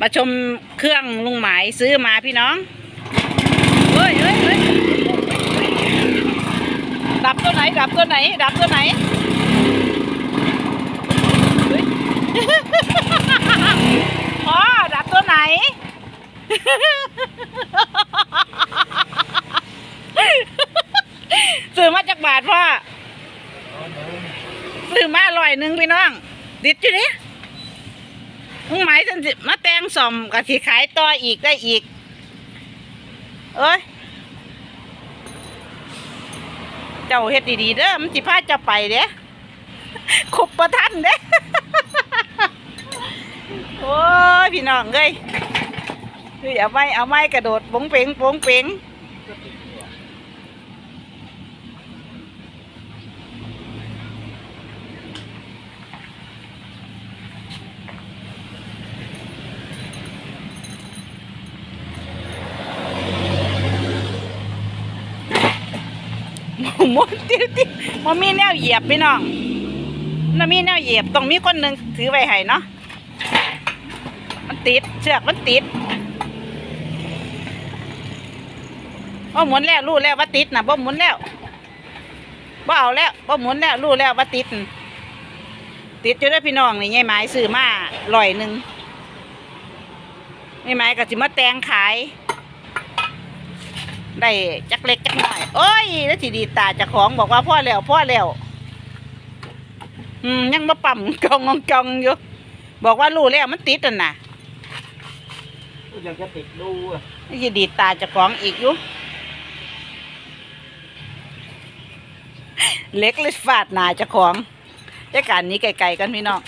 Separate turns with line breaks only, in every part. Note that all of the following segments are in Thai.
มาชมเครื่องลุงหมายซื้อมาพี่น้องเฮ้ยเฮ้ยเฮ้ยดับตัวไหน ดับตัวไหน ดับตัวไหนเฮ้ยพ่อดับตัวไหน ซื้อมาจากบาทพ่อซื้อมาอร่อยหนึ่งพี่น้องดิดอยู่นี่ มึงหมายถึงสิมาแต่งสอมกับสิขายต่ออีกได้อีก เอ้ย เจ้าเฮ็ดดีๆเด้อมันสิพาเจ้าไปเด้คบประทันเด้ โอ้ยพี่น้องเอ้ยเฮ้ยเอาไม้เอาไม้กระโดดปงเป๋งปงเป๋ง หมุนติ้วติ้วมันมีแนวเหยียบพี่น้องมันมีแนวเหยียบต้องมีคนหนึ่งถือไว้ให้เนาะมันติดเชือกมันติดบ่หมุนแล้วรู้แล้วว่าติดนะบ่หมุนแล้วบ่เอาแล้วบ่หมุนแล้วรู้แล้วว่าติด ติดอยู่ด้พี่น้องนี่ยายไม้ซื้อมาลอยหนึ่งยายไม้ก็สิมาแตงขาย ได้จักเล็กจักน้อย โอ้ยแล้วทีดีตาเจะของบอกว่าพ่อแล้วพ่อแล้วอืมยังมาปั่มกองงองจองอยู่บอกว่ารู้แล้วมันติดอะนะ
ยังจะติดดูอะ
นี่ทีดีตาเจะของอีกอยู่เล็กเลยฟาดหนาเจะของจัการนี้ไกลๆกันพี่น้อง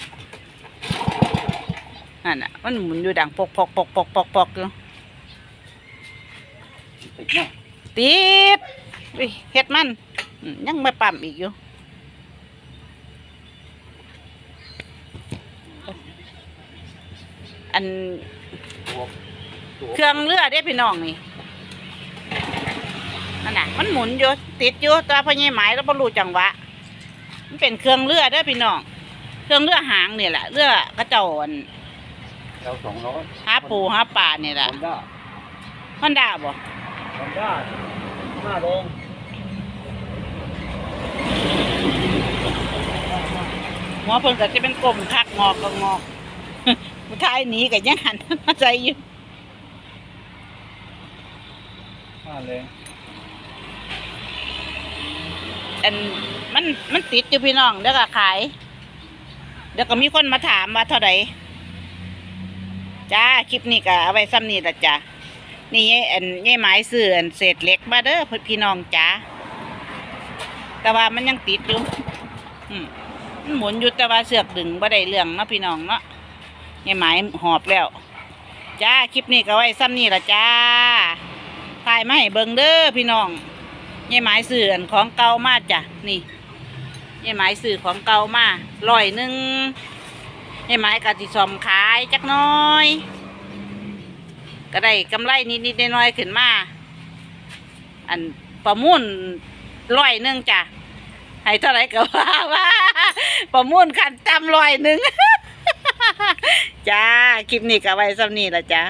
นั่นน่ะมันหมุนอยู่ดังปกปกปกปกปกปกอยู่
ติดเนาะ
ติดอุ๊ยเฮ็ดมันอืมยังไม่ปั๊มอีกอยู่อัน
ตัวตัว
เครื่องเรือเด้พี่น้องนี่นั่นน่ะมันหมุนอยู่ติดอยู่แตัวพญายหมายแล้วบ่รู้จังหวะมันเป็นเครื่องเรือเด้อพี่น้องเครื่องเรือหางนี่แหละเรือกระเจ้าอัน
เราสองร้อย
หาปูหาปลานี่แหละ
ฮอนด้า
มันด่าบ่
ฮอนด้าห้าโรง
หัวเพิ่นก็จะเป็นกลมคักงอกก็งอกผู้ชายหนีก็ยังหันมาใจอยู่
ห้าแรง
อันมันมันติดอยู่พี่น้องเดี๋ยวก็ขาย เดี๋ยวก็มีคนมาถามว่าเท่าไหร่จ้า คลิปนี้ก็เอาไว้ซ้ำนี่ละจ้า นี่ยายอันยายหมายซื้ออันเศษเล็กมาเด้อพี่น้องจ้าแต่ว่ามันยังติดอยู่มันหมุนอยู่แต่ว่าเสือกดึงบ่ได้เรื่องเนาะพี่น้องเนาะยายหมายหอบแล้วจ้าคลิปนี้ก็ไว้ซ้ำนี่ละจ้าถ่ายมาให้เบิ่งเด้อพี่น้องยายหมายสื่ออันของเก่ามาจ้ะนี่ยายหมายสื่อของเก่ามาร้อยหนึ่งยายหมายกะติสอมขายจักน้อย ก็ได้กำไรนิดๆน้อยๆขึ้นมา อันประมูลร้อยหนึ่งจ้ะให้เท่าไหรก็ว่าว่าประมูลขันจำร้อยหนึ่ง จ้า คลิปนี้ก็ไว้สำนี้ละจ้า